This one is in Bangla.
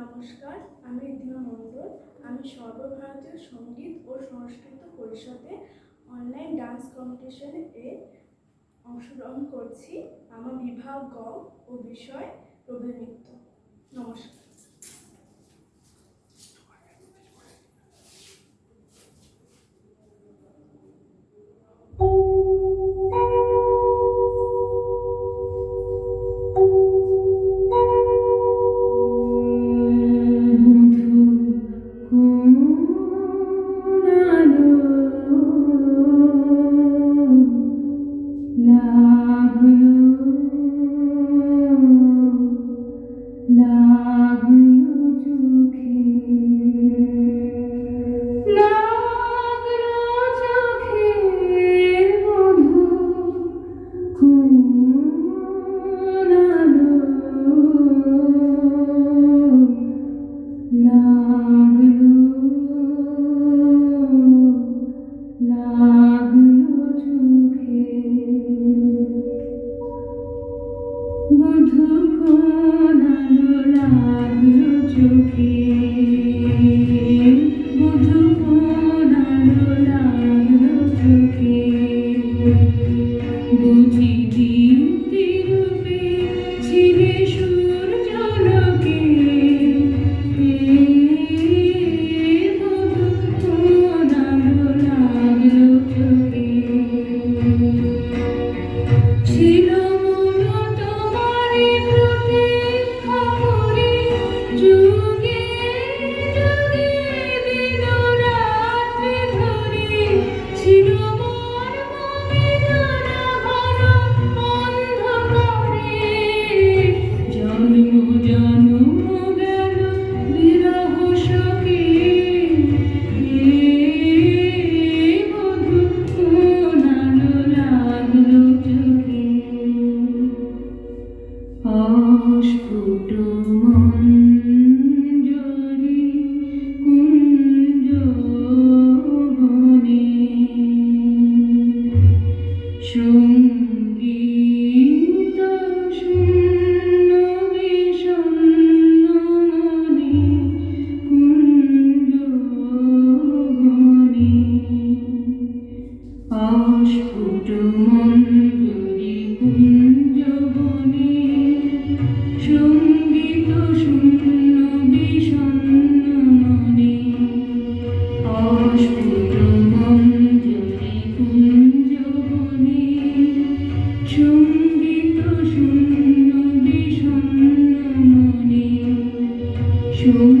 নমস্কার, আমি রিধিমা মণ্ডল। আমি সর্বভারতীয় সংগীত ও সংস্কৃত পরিষদে অনলাইন ডান্স কম্পিটিশনে অংশগ্রহণ করছি। আমার বিভাগ গ ও বিষয় রবীন্দ্র নমস্কার। true